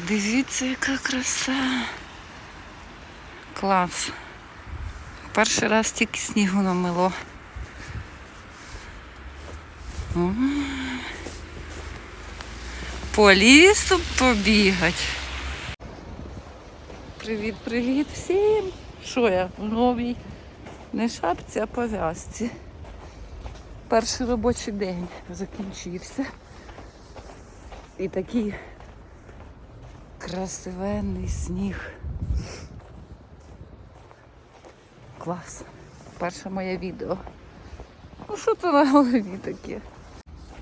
Подивіться, яка краса. Клас. Перший раз тільки снігу намило. М. По лісу побігать. Привіт, привіт всім! Що я в новій не шапці, а пов'язці. Перший робочий день закінчився. І такий красивенний сніг. Клас. Перше моє відео. Ну що то на голові таке?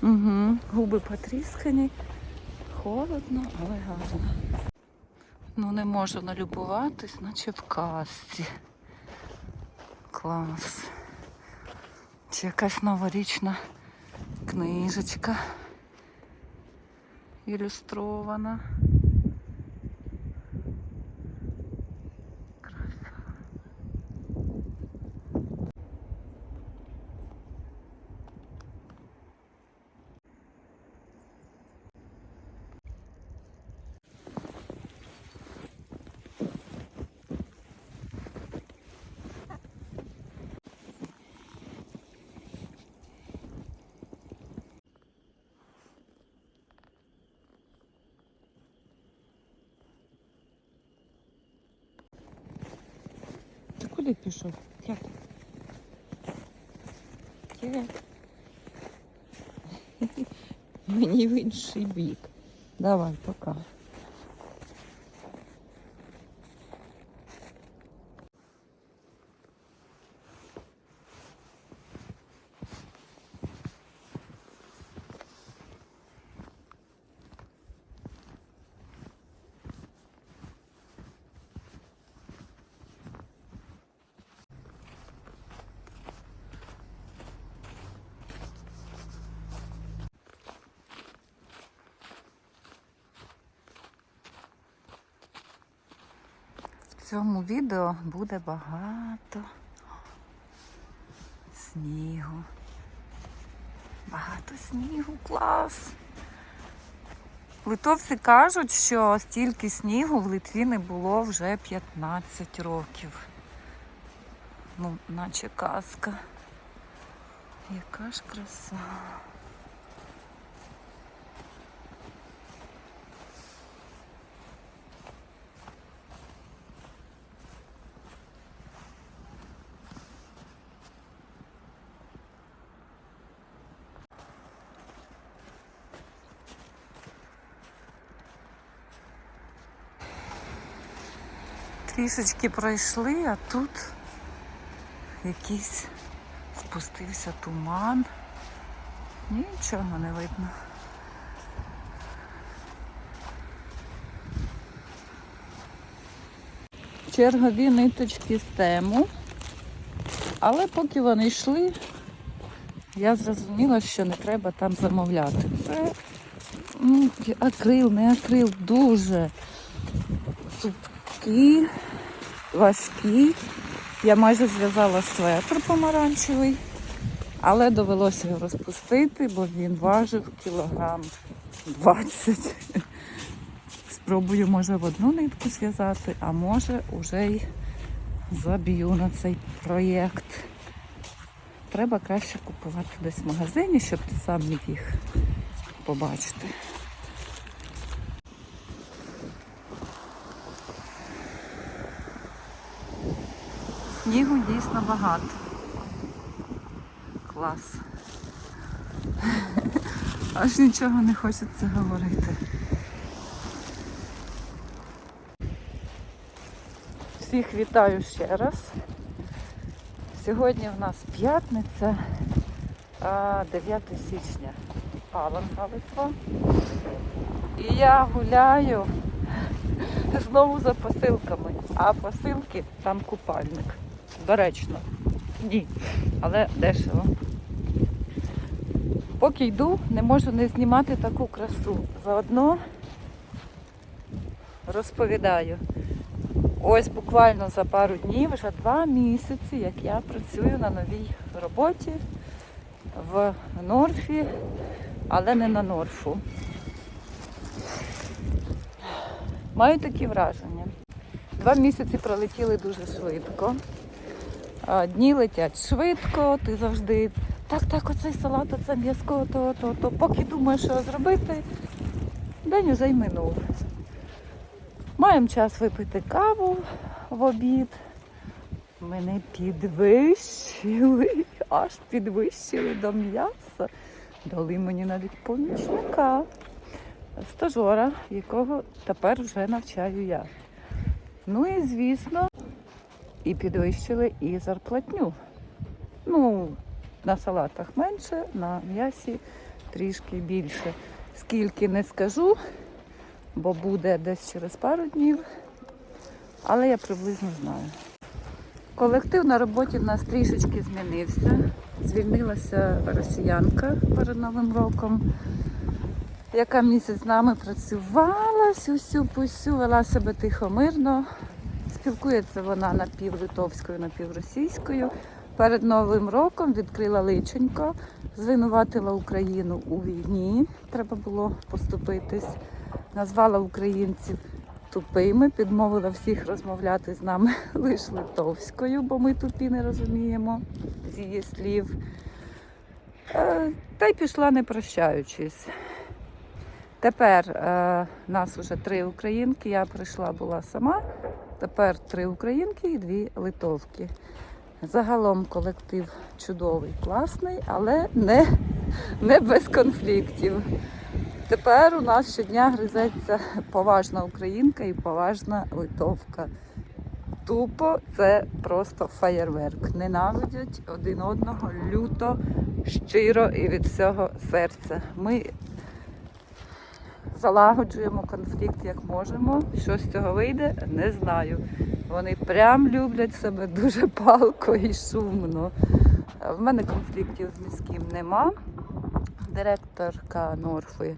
Угу. Губи потріскані. Холодно, але гарно. Ну не можу налюбуватись, наче в казці. Клас. Чи якась новорічна книжечка ілюстрована. Куди пішов? Як? Як? Мені в інший бік. Давай, пока. Цьому відео буде багато снігу. Багато снігу, клас. Литовці кажуть, що стільки снігу в Литві не було вже 15 років. Ну, наче казка. Яка ж краса. Трішечки пройшли, а тут якийсь спустився туман. Нічого не видно. Чергові ниточки з тему. Але поки вони йшли, я зрозуміла, що не треба там замовляти. Це ну, акрил, не акрил, дуже цупкі, важкі. Я майже зв'язала светр помаранчевий, але довелося його розпустити, бо він важив кілограм 20. Спробую, може, в одну нитку зв'язати, а може уже й заб'ю на цей проєкт. Треба краще купувати десь в магазині, щоб ти сам міг їх побачити. Снігу дійсно багато. Клас. Аж нічого не хочеться говорити. Всіх вітаю ще раз. Сьогодні в нас п'ятниця, а, 9 січня. Паланка Литва. І я гуляю знову за посилками. А посилки там купальник. Доречно. Ні, але дешево. Поки йду, не можу не знімати таку красу. Заодно розповідаю. Ось буквально за пару днів, вже два місяці, як я працюю на новій роботі в Норфі, але не на Норфу. Маю такі враження. Два місяці пролетіли дуже швидко. Дні летять швидко, ти завжди так, так, оцей салат, оце м'язко, то, то, то. Поки думаєш, що зробити, день уже й минув. Маємо час випити каву в обід. Мене підвищили, аж підвищили до м'яса. Дали мені навіть помічника, стажора, якого тепер вже навчаю я. Ну і звісно, і підвищили і зарплатню. Ну, на салатах менше, на м'ясі трішки більше. Скільки не скажу, бо буде десь через пару днів, але я приблизно знаю. Колектив на роботі в нас трішечки змінився. Звільнилася росіянка перед Новим роком, яка місяць з нами працювала, сю-сю пусю, вела себе тихо мирно. Спілкується вона напівлитовською, напівросійською. Перед Новим роком відкрила личенько, звинуватила Україну у війні. Треба було поступитись. Назвала українців тупими, підмовила всіх розмовляти з нами лише литовською, бо ми тупі не розуміємо з її слів. Е, Та й пішла не прощаючись. Тепер е, нас вже три українки. Я прийшла була сама. Тепер три українки і дві литовки. Загалом колектив чудовий, класний, але не, не без конфліктів. Тепер у нас щодня гризеться поважна українка і поважна литовка. Тупо це просто фаєрверк. Ненавидять один одного люто, щиро і від всього серця. Ми залагоджуємо конфлікт як можемо. Що з цього вийде, не знаю. Вони прям люблять себе дуже палко і шумно. В мене конфліктів з ким нема. Директорка Норфи,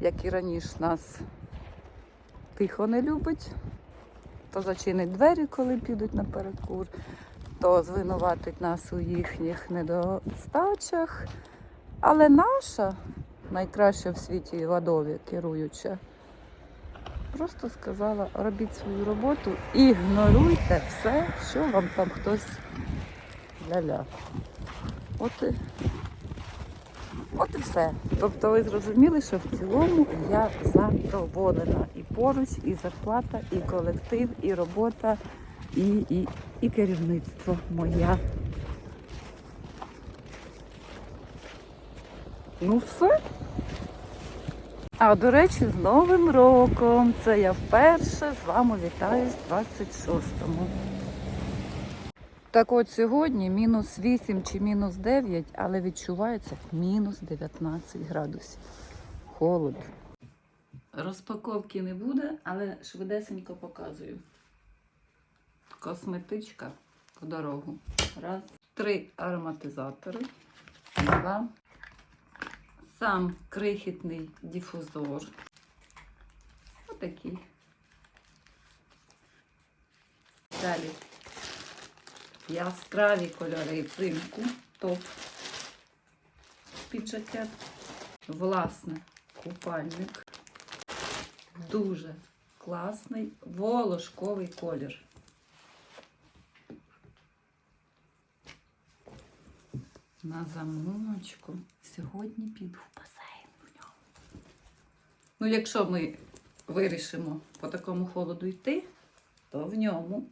як і раніше, нас тихо не любить. То зачинить двері, коли підуть на перекур, то звинуватить нас у їхніх недостачах. Але наша найкраща в світі Вадові керуюча, просто сказала, робіть свою роботу, ігноруйте все, що вам там хтось ля-ля. От і, от і все. Тобто ви зрозуміли, що в цілому я задоволена. І поруч, і зарплата, і колектив, і робота, і, і, і керівництво моя. Ну все. А до речі, з Новим роком. Це я вперше з вами вітаю з 26-му. Так от сьогодні мінус 8 чи мінус 9, але відчувається мінус 19 градусів. Холод. Розпаковки не буде, але швидесенько показую. Косметичка в дорогу. Раз. Три ароматизатори. Два. Сам крихітний дифузор. Отакий. Далі яскраві кольори взимку, топ під жакет. Власне, купальник. Дуже класний волошковий колір. На замочку. Сьогодні піду в басейн в ньому. Ну, якщо ми вирішимо по такому холоду йти, то в ньому.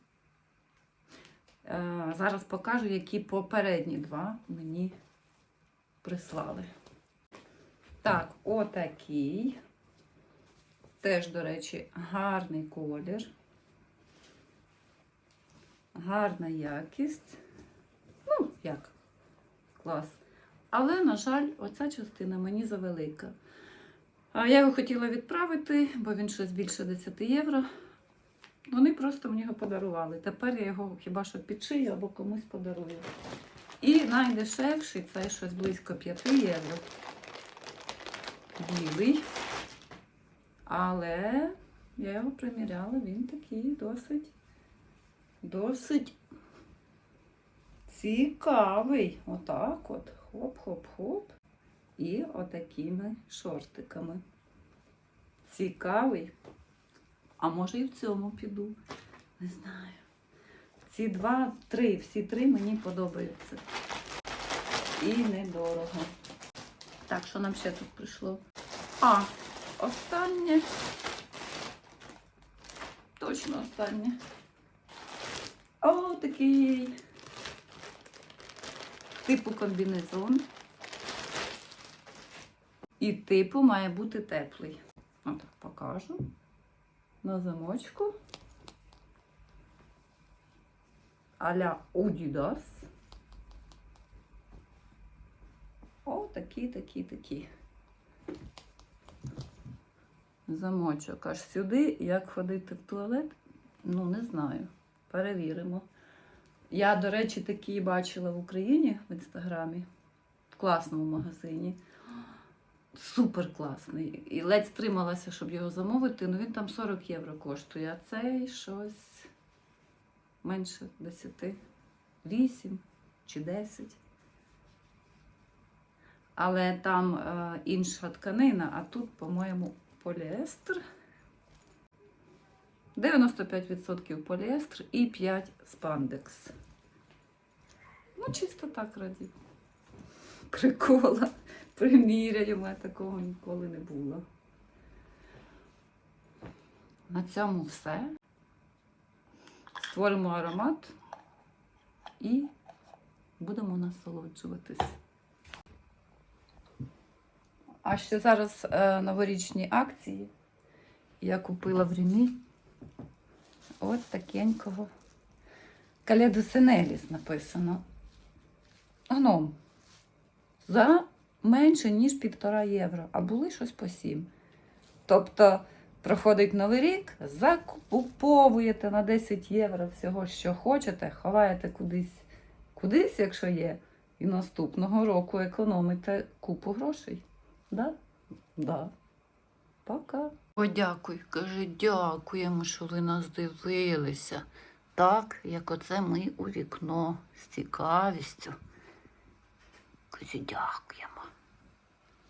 Е, Зараз покажу, які попередні два мені прислали. Так, отакий. Теж, до речі, гарний колір. Гарна якість. Ну, як? Клас. Але, на жаль, оця частина мені завелика. Я його хотіла відправити, бо він щось більше 10 євро. Вони просто мені його подарували. Тепер я його хіба що підшию або комусь подарую. І найдешевший це щось близько 5 євро. Білий. Але я його приміряла, він такий досить, досить цікавий. Отак от. Хоп-хоп-хоп. І отакими шортиками. Цікавий. А може і в цьому піду. Не знаю. Ці два, три, всі три мені подобаються. І недорого. Так, що нам ще тут прийшло? А, останнє. Точно останнє. О, такий типу комбінезон. І типу має бути теплий. Отак покажу. На замочку. Аля Удідас. О, такі, такі, такі. Замочок аж сюди. Як ходити в туалет? Ну, не знаю. Перевіримо. Я, до речі, такі бачила в Україні в інстаграмі, в класному магазині. Супер класний. І ледь стрималася, щоб його замовити. Ну він там 40 євро коштує, а цей щось менше 10, 8 чи 10. Але там е, інша тканина, а тут, по-моєму, поліестер. 95% поліестр і 5 спандекс. Ну, чисто так раді. Прикола. Приміряю, у мене такого ніколи не було. На цьому все. Створимо аромат і будемо насолоджуватись. А ще зараз е, новорічні акції. Я купила в Рімі от такенького Каледу Сенеліс написано. Гном. За менше, ніж півтора євро, а були щось по сім. Тобто, проходить новий рік, закуповуєте на 10 євро всього, що хочете, ховаєте кудись, кудись, якщо є, і наступного року економите купу грошей. Да? Да. Пока. Подякуй, каже, дякуємо, що ви нас дивилися. Так, як оце ми у вікно з цікавістю. Каже, дякуємо.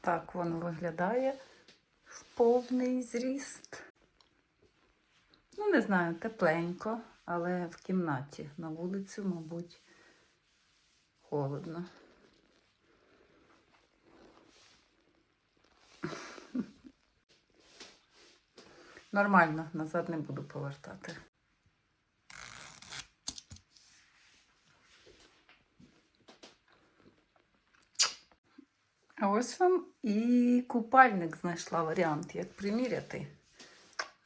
Так воно виглядає в повний зріст. Ну, не знаю, тепленько, але в кімнаті на вулицю, мабуть, холодно. Нормально, назад не буду повертати. А ось вам і купальник знайшла варіант, як приміряти.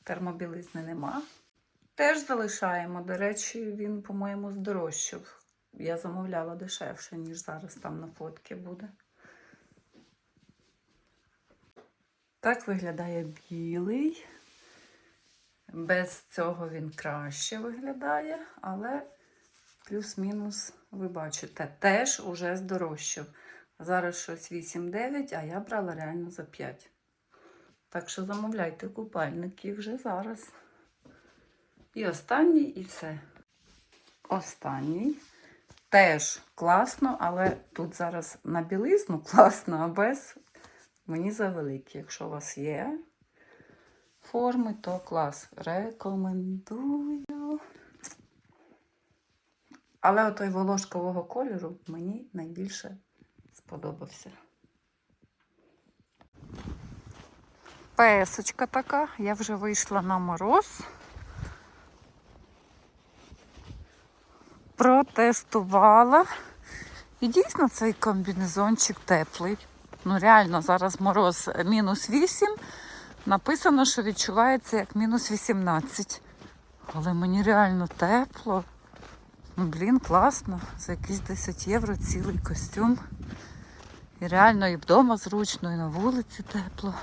Термобілизни нема. Теж залишаємо. До речі, він, по-моєму, здорожчав. Я замовляла дешевше, ніж зараз там на фотки буде. Так виглядає білий. Без цього він краще виглядає, але плюс-мінус, ви бачите, теж уже здорожчав. Зараз щось 8-9, а я брала реально за 5. Так що замовляйте купальники вже зараз. І останній, і все. Останній. Теж класно, але тут зараз на білизну класно, а без мені завеликі. Якщо у вас є форми, то клас. Рекомендую. Але отой волошкового кольору мені найбільше сподобався. Песочка така, я вже вийшла на мороз. Протестувала. І дійсно цей комбінезончик теплий. Ну, реально, зараз мороз мінус 8. Написано, що відчувається як мінус 18. Але мені реально тепло. Ну, блін, класно. За якісь 10 євро цілий костюм. І реально і вдома зручно, і на вулиці тепло.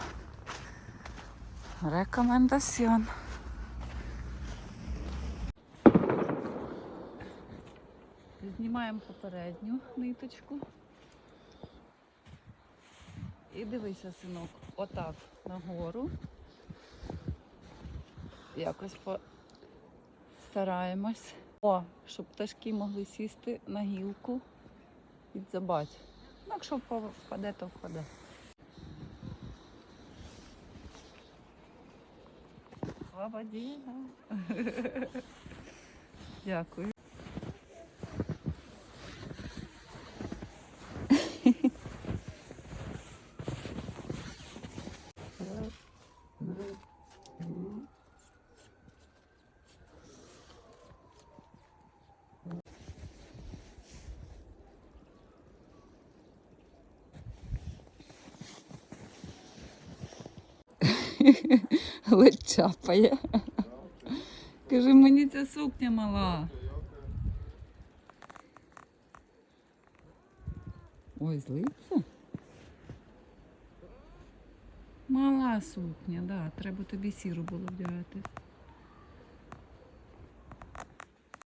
Рекомендаціон. Знімаємо попередню ниточку. І дивися, синок, отак нагору. Якось постараємось. О, щоб пташки могли сісти на гілку і дзабати. Ну, якщо впаде, то впаде. Діна. Дякую. Ледь чапає. Каже, мені ця сукня мала. Ой, злиться? Мала сукня, да. Треба тобі сіру було вдягати.